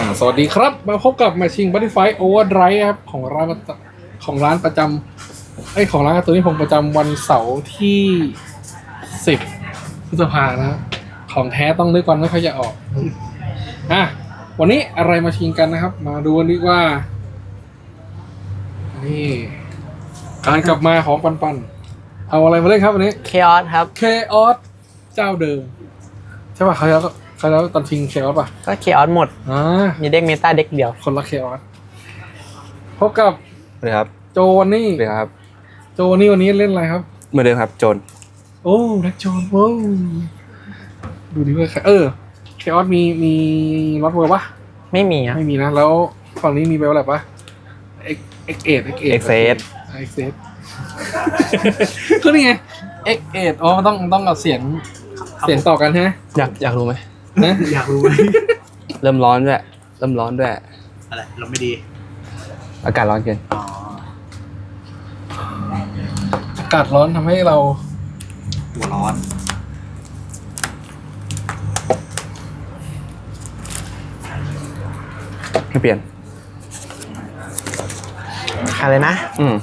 อ่าสวัสดีครับ มาพบกับ Machine Butterfly Overdrive ครับของร้านประจำของร้านประจำไอยของร้านการ์ตูนที่ผมประจำวันเสาร์ที่10พฤษภานะครับของแท้ต้องนึกก่อนไม่ค่อยจะออกอะวันนี้อะไรมาชิงกันนะครับ มาดูกันดีกว่า นี่ การกลับมาของปันปันๆเอาอะไรมาเล่นครับวันนี้ เคออสครับ เคออสเจ้าเดิม ใช่ป่ะเขาแล้ว เขาแล้วตอนชิงเคออสป่ะก็เคออสหมด อ่ามีเด็กเมตาเด็กเดียว คนละเคออสพบกับเลยครับโจวันนี่เลยครับ โจวันนี่วันนี้เล่นอะไรครับ เหมือนเดิมครับ โจน โอ้แบ็คโจนโว้วดูดิว่าใครเออเคออสมีมีรถเวอร์ปะไม่มีอะไม่มีนะ แล้วฝั่งนี้มีเบลอะไรปะเอ็กเอ็กเอ็ดเอ็กเอ็ดเอ็กเซสเอ็กเซสก็นี่ไงเอ็กเอ็ดอ๋อมันต้องต้องกับเสียงเสียงต่อกันใช่ไหมอยากอยากรู้ไหม นะอยากรู้ไหมเริ่มร้อนด้วยเริ่มร้อนด้วย อะไรเราไม่ดีอากาศร้อนเกินอ๋ออากาศร้อนทำให้เราหัวร้อนไม่เปลี่ยนอะไรนะ อืม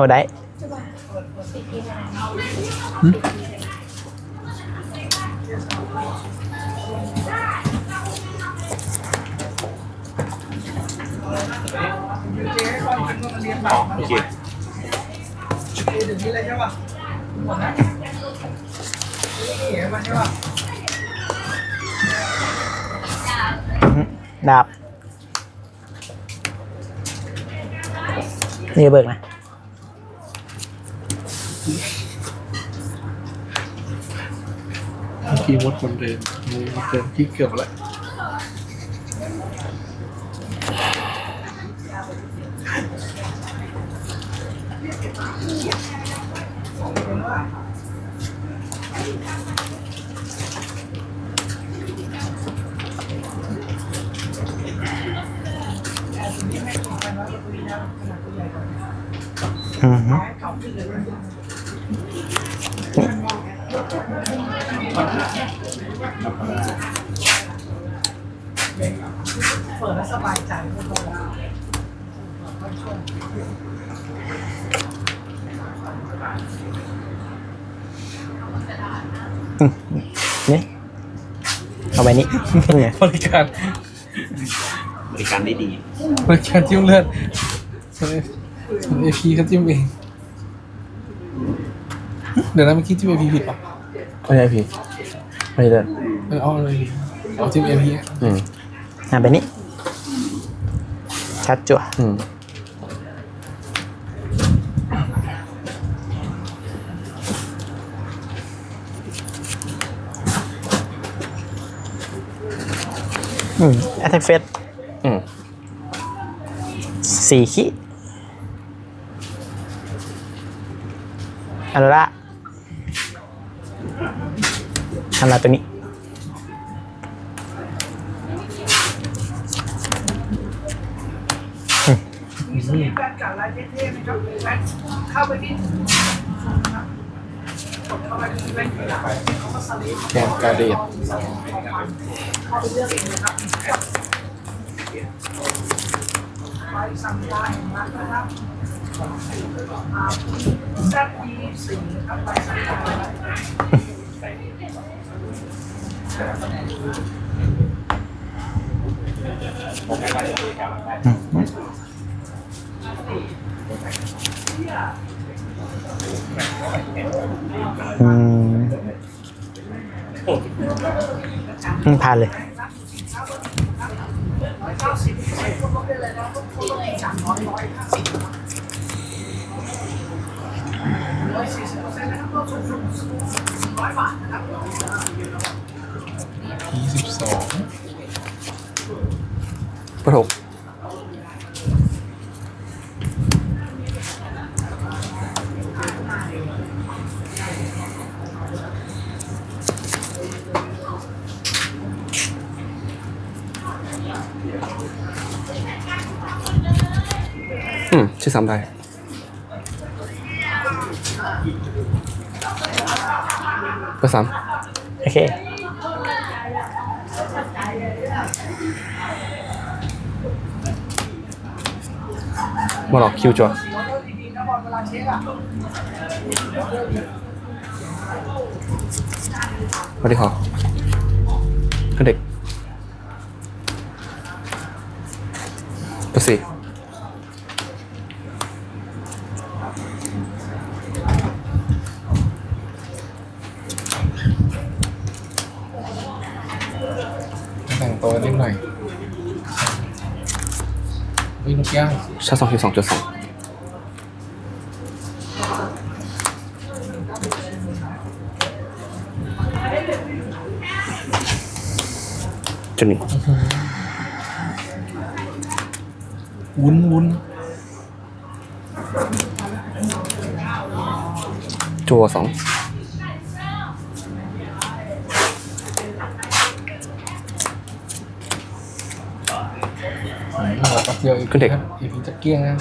โอ้ได้โอเคดาบนี่เบิกนะ เมื่อกี้มดคนเดินมือมดเดินพี่เกือบแล้วอือฮึ นี่เอาไปนี้นี่ไงบริการบริการได้ดีบริการจิ้มเลือดส่วนส่วนเอพีเขาจิ้มเอง เดี๋ยวนะเมื่อกี้จิ้มเอพีผิดป่ะไม่ใช่พี่ไม่ใช่เดินเออเอาเลยเอาจิ้มเอพีอืมเอาไปนี้ชัดจั่วอืม อืมแอตแทกเฟสอืมสี่ขีอันละอันละตัวนี้แกนการเดด อืมอืม ผ่านเลยยี่สิบสองประถกอืม ชื่อซ้ำได้ ก็ซ้โอเคำมาหลอกคิวจัวสวัสดีครับขึ้นเด็กไปสิ แต่งตัวนิดหน่อยวิ่งนกย่าง ชาสองคิวสองจุดสองจุดหนึ่งวุ้นวุ้นจัวสอง เราแป๊บเดียวอี ก็เด็กครับอีกจะเกี้ยงนะ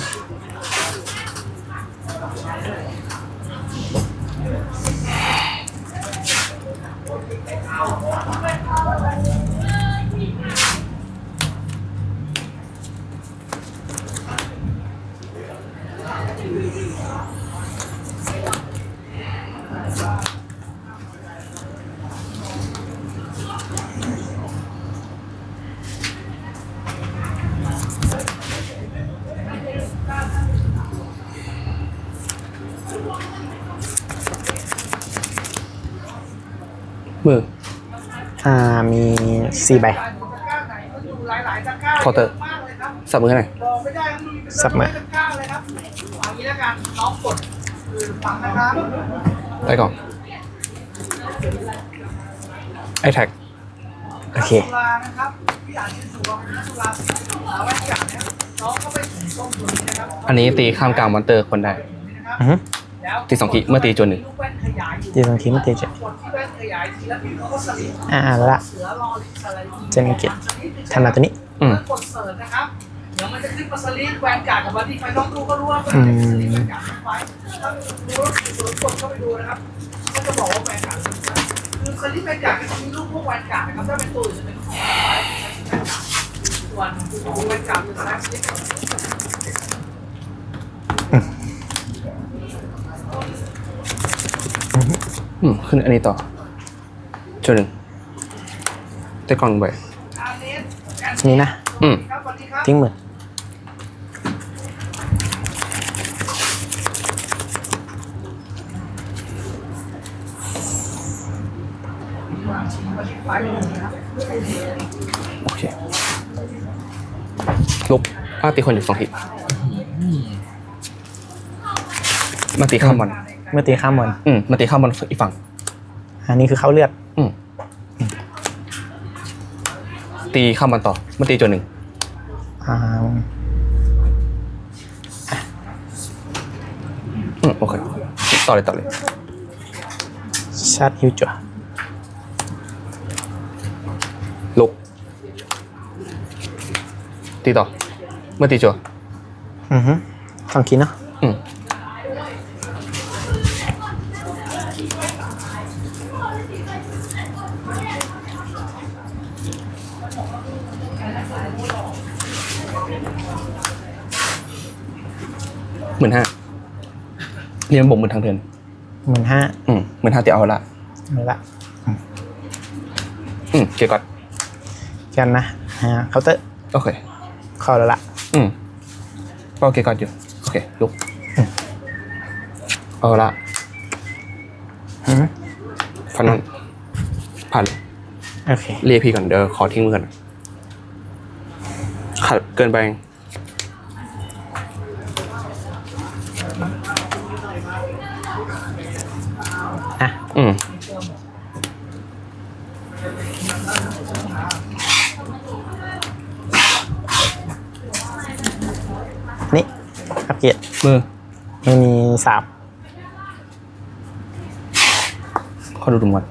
สี่ใบเคาน์เตอร์สับมือห้หน่อยสับมาได้ก่อนไอแท็กโอเคอันนี้ตีข้ามกลางมอนเตอร์คนได้อือ ตีสองขีเมื่อตีจวนหนึ่งตีตรงทีมันตีเจ็ดอ่าอ่านละเจนเกตทำมาตัวนี้ อืมกดเสิร์ชนะครับเดี๋ยวมันจะขึ้นมาสลิปแวนการ์ดกับบัตตี้ไฟต้องดูก็รู้ว่าอืมสลิปแวนการ์ดไฟถ้าดูแล้วสวนกดเข้าไปดูนะครับก็จะบอกว่าแวนการ์ดคือสลิปแวนการ์ดก็จะมีรูปพวกแวนการ์ดนะครับถ้าเป็นตัวอื่นจะเป็นของไฟส่วนแวนการ์ดเป็นสลิป อืมขึ้นอันนี้ต่อจวนหนึ่งได้กล่องหนึ่งใบอาเลสแอนนี่นะ อืมครับสวัสดีครับทิ้งหมื่นโอเคลุกป้าตีคนอยู่สองขีมาตีข้ามบอล เมื่อตีข้ามบอลอืมมาตีข้ามบอลอีกฝั่ง อันนี้คือเข้าเลือดอืมตีข้ามบอลต่อมาตีจวนหนึ่งอ่าอืมโอเคต่อเลยต่อเลย ชาร์จฮิวจัวลุก ตีต่อ เมื่อตีจัวอือฮึสองคีเนาะอืมหมื่นห้า เรียนบ่มหมื่นทางเทินหมื่นห้าอืมหมื่นห้าตีเอาละเอาละอืมเกียร์ก่อนกันนะอ่าเคาน์เตอร์โอเคเข้าแล้วละอืมก็โอเคก่อนอยู่โอเคลุกเอาละอือฮึฟันนอนผ่านเลยโอเคเรียกพี่ก่อนเดี๋ยวขอทิ้งมือก่อนขาดเกินไป อะอืมนี่อัปเกรดมือมันมีสามขอดูดุมก่อน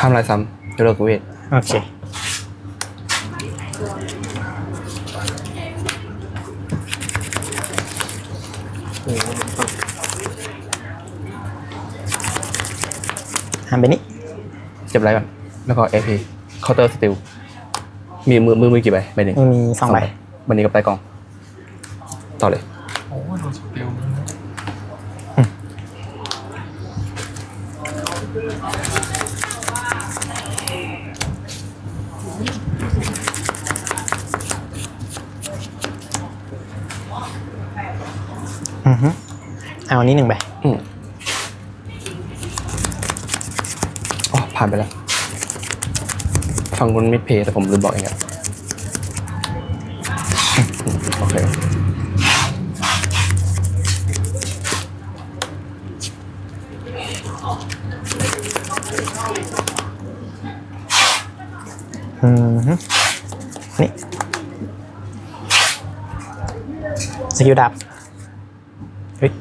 ห้ามลายซ้ำจะเลิกเวทโอเคหันไปนี่เจ็บไรก่อนแล้วก็เอพีเคาน์เตอร์สติลมีมือมือมือกี่ใบใบหนึ่งมันมีสองใบวันนี้กับใต้กล่อง ต่อเลยโอ้ยโดนสเปลนะ อือฮึเอาอันนี้หนึ่งใบอืมอ๋อผ่านไปแล้วฟังบนมิดเพย์แต่ผมลืมบอกเองอะอืมโอเคอือฮึนี่สกิลดับ เฮ้ย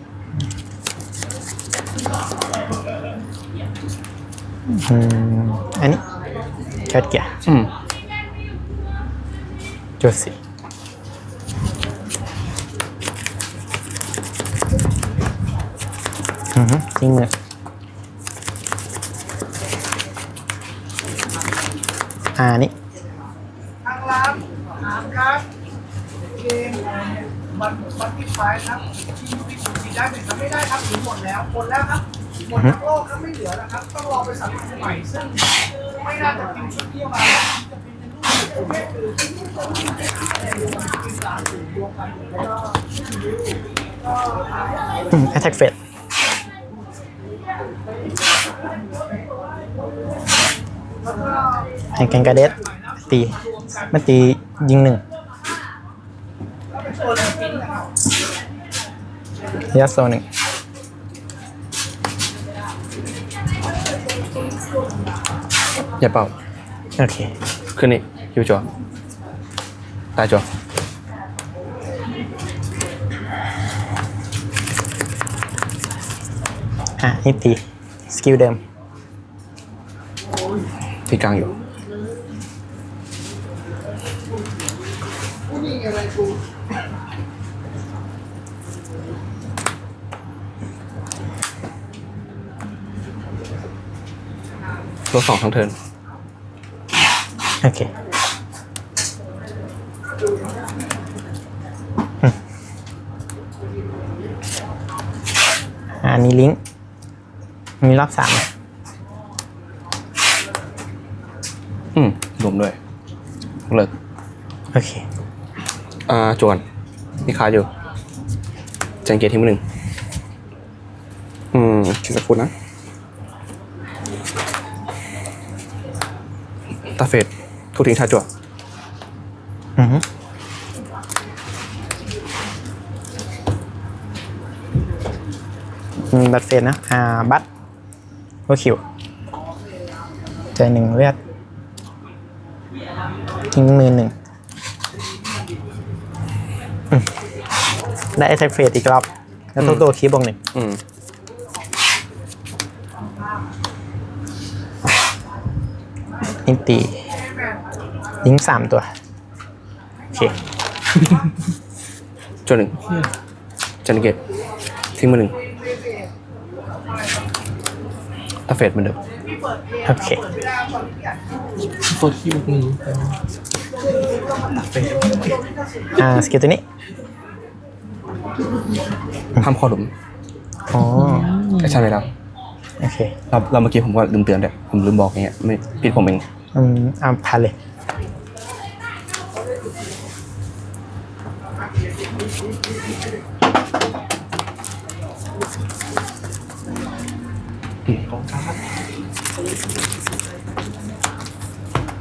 อืมอันนี้แคทเกียร์อืมจุดสี่อือฮึจริงเลยอ่านี่ทางร้านถามครับเกมมันมันติดไฟครับทีมที่สุดที่ได้เป็นทำไม่ได้ครับถึงหมดแล้วหมดแล้วครับ หมดทั้งโลกครับไม่เหลือแล้วครับต้องรอไปสั่งใหม่ซึ่งไม่น่าจะกินชุดเดียวมาจะเป็นรุ่นประเภทคือกินสารสูงรวมกันแล้วก็ก็อืม attack phase แล้วก็ให้แกงกาเดสตีมันตียิงหนึ่งยัดโซหนึ่ง อย่าเป่า โอเค ขึ้นนี่คิวจอตายจออะนี่ตี สกิลเดิมที่กลางอยู่นี่อะไรกูลดสองทั้งเทิร์น โอเคอืมอันนี้ลิงก์ มีรอบสามนะอืมรวมด้วยเลิกโอเค อ่า จวนมีคาอยู่แจงเกียร์ทีมอหนึ่ง อืมคิดสักครู่นะ ตาเฟด ทุกทิ้งชาจวอือฮึมีบัตรเฟสนะ อ่า บัตรว่าคิว ใจหนึ่งเลือดทิ้งมือหนึ่งอืมได้แอ t แทกเฟสอีกรอบ แล้วทุกตัวคีบบวกหนึ่งอืมนิตี ยิงสามตัว โอเคจวนหนึ่งแจงเกียร์ทิ้งมือหนึ่งตาเฟดเหมือนเดิมโอเคตัวคิวนี้อ่าสกิลตัวนี้ห้ามข้อหลุมอ๋อแอคชั่นไปแล้วโอเคเราเราเมื่อกี้ผมก็ลืมเตือนด้วยผมลืมบอกอย่างเงี้ยไม่ผิดผมเองอืมเอาพันเลย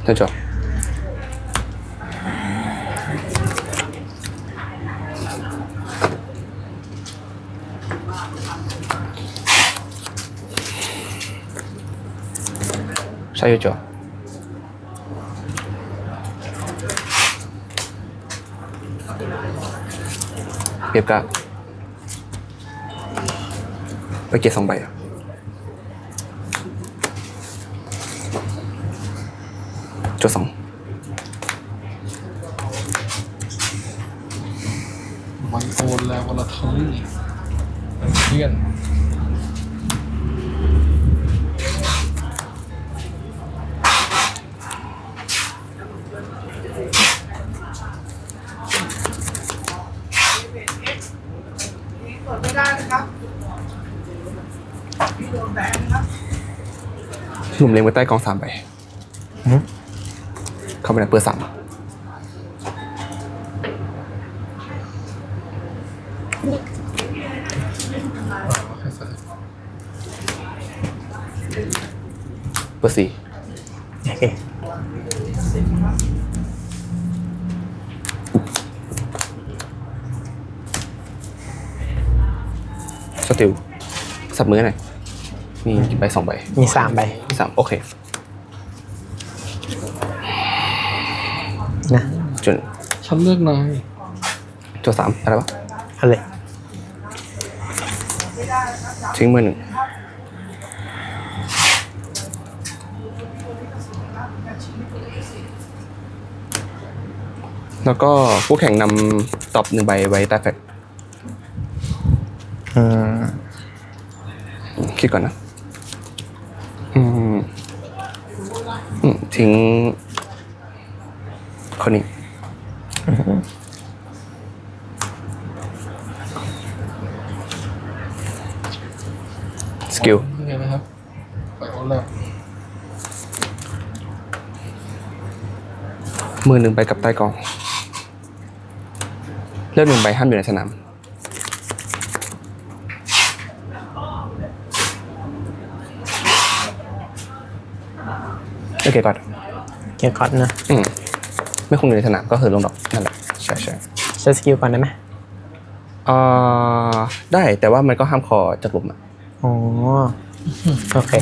เจ้าจอใช่อยู่จอเก็บกะไปเก็บสองใบอะ จุดสอง มันโอนแล้ววอลทอรี่เพื่อนเปิดไม่ได้นะครับพี่โดนแบนนะครับหนุ่มเลี้ยงไว้ใต้กองสามใบอืมเข้าไปในเปิดสามแเปิดสี่โอเคสติลสับมือหน่อยมีกี่ใบสองใบมีสามใบมีสามโอเค นะจุดฉันเลือกนายจุดสามอะไรวะเอาเลยทิ้งมือหนึ่ง แล้วก็ผู้แข่งนำตอบหนึ่งใบไว้ใต้แฟลชอืมคิดก่อนนะ อืมอืมทิ้ง คนนี้ สกิล ยังไงนะครับไปโอนแล้ว มือหนึ่งใบกับใต้กอง เลือกหนึ่งใบห้ามอยู่ในสนามโอเคก่อนเกียร์คอร์ดนะอืมไม่คงอยู่ในสนามก็คือลงดอกนั่นแหละใช่ใช่ใช้สกิลก่อนได้ไหมอ่าได้แต่ว่ามันก็ห้ามคอจากหลุมอะอ๋อโอเค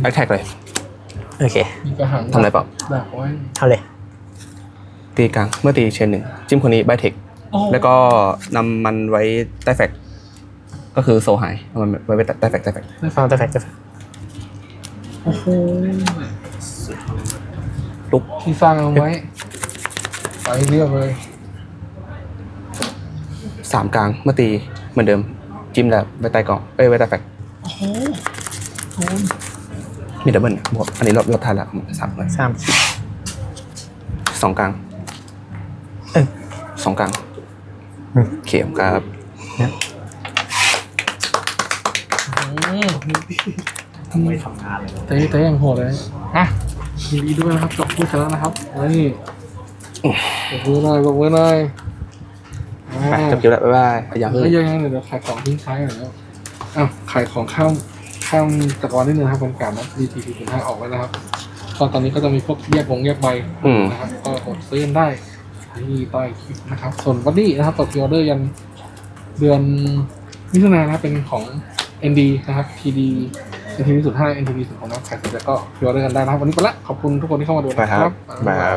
แอคแท็กเลย โอเค มีกระหังทำอะไรเปล่า ดักไว้เอาเลย ตีกลางเมื่อตีเชนหนึ่งจิ้มคนนี้ใบเทคโอ้แล้วก็นำมันไว้ใต้แฟกก็คือโซหายเอามันไว้ใต้แฟกใต้แฟกฟังแต่แฟกต์โอ้โหลุกที่สร้างเอาไว้ ไปเรียบเลยสามกลางเมื่อตีเหมือนเดิม จิ้มแล้วไว้ใต้กล่องเอ้ยไว้ใต้แฟกโอ้โหโดน มีดับเบิลนะบวกอันนี้รอบรอบท้ายละสามเลยสามสองกลางเอ้ยสองกลางอืม เขียมครับเนี่ยไม่ทำงานเลยเตะเตะอย่างโหดเลยฮะยินดีด้วยนะครับจบผู้ชนะนะครับนี่ปรบมือหน่อยปรบมือหน่อยไปจบเกมแล้วบ๊ายบายอย่าเฮ้เพิ่ยงยังไงเดี๋ยวขายของทิ้งท้ายหน่อยแล้วอ้าวขายของข้า มข้ามตะกอนนิดนึงนะครับบรรยากาศนะ DTP ถึงห้าออกแล้วนะครับก็ตอนนี้ก็จะมีพวกแยกวงแยกใบอืม นะครับ ก็กดซื้อกันได้ที่ใต้คลิปนะครับ ส่วนวันนี้นะครับต่อพิออเดอร์ยันเดือนมิถุนายนนะครับเป็นของ ND นะครับ TD NTD สุดห้า NTD สุดของน้ำขายเสร็จแล้วก็พิออเดอร์กันได้นะครับ วันนี้ไปละขอบคุณทุกคนที่เข้ามาดูไปนะคครัรับบบ๊ายบาย